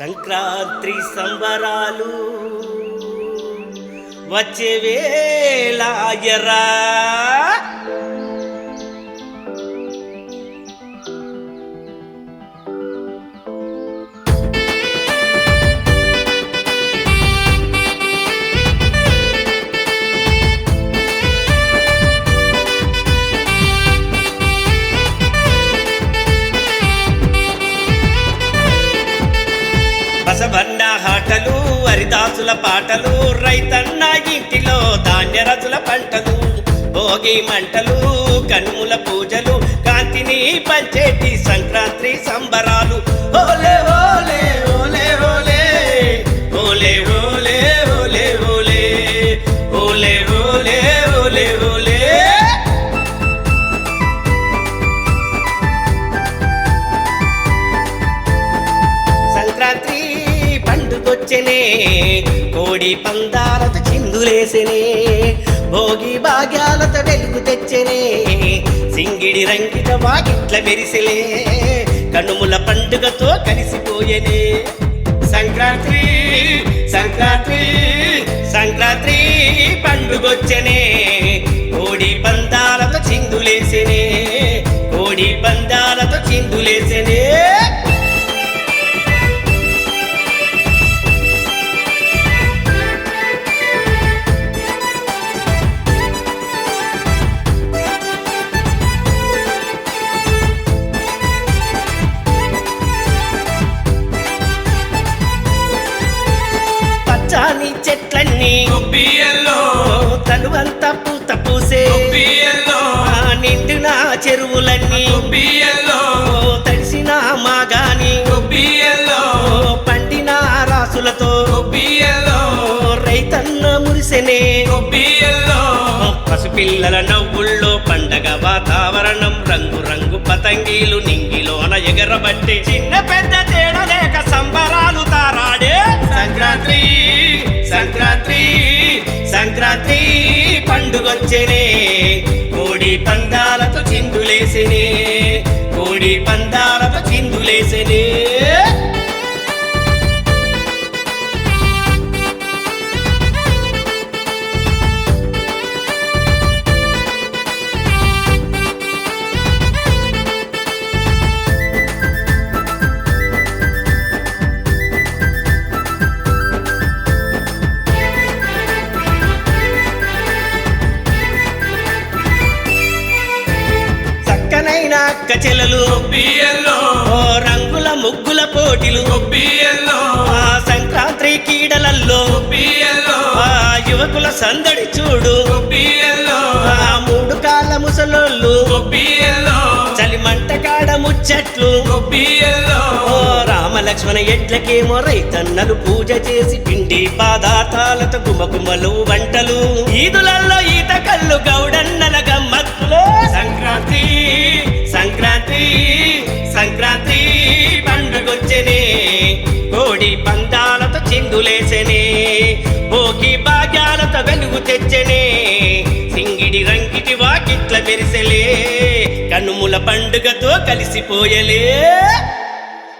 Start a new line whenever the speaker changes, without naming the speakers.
సంక్రాంతి సంబరాలు వచ్చే వేళాయరా బసవన్న ఆటలు హరిదాసుల పాటలు రైతన్న ఇంటిలో ధాన్యరతుల పంటలు భోగి మంటలు కనుముల పూజలు కాంతిని పంచేటి సంక్రాంతి సంబరాలు కొచ్చెనే కోడి పందాలతో చిందులేసెనే భోగి భాగ్యాలతో వెలుగు తెచ్చెనే సింగిడి రంగిత వాకిట్ల మెరిసెలే కనుముల పండుగతో కలిసిపోయేనే. సంక్రాంతి సంక్రాంతి సంక్రాంతి పండుగొచ్చనే కోడి పందాలతో చిందులేసెనే కోడి పందాలతో చిందులేసెనే. తనువంతా పూత పూసే నిండిన చెరువులన్నీ తడిసిన మాగాని పండిన రాసులతో రైతన్న మురిసెనే పసిపిల్లల నవ్వుల్లో పండగ వాతావరణం రంగు రంగు పతంగీలు నింగిలోన ఎగరబట్టి చిన్న పెద్ద తేడా పండుగొచ్చెనే కోడి పందాలతో చిందులేసినే. కోడి పందాలతో చిందులేసినే. చక్కనైన అక్క రంగుల ముగ్గుల పోటీలు సంక్రాంతి కీడలల్లో యువకుల సందడి చూడు మూడు కాళ్ళ ముసలోళ్ళు చలిమంట కాడ ముచ్చట్లు రామలక్ష్మణ ఎడ్లకేమో రైతన్నలు పూజ చేసి పిండి పాదార్థాలతో గుమగుమలు వంటలు. ఈదులల్లో ఈత కళ్ళు గౌడన్నల కోడి పందాలతో చెందులేసనే భోగి భాగ్యాలతో వెలుగు తెచ్చనే సింగిడి రంగిటి వాకిట్ల మెరిసెలే కనుముల పండుగతో కలిసిపోయలే.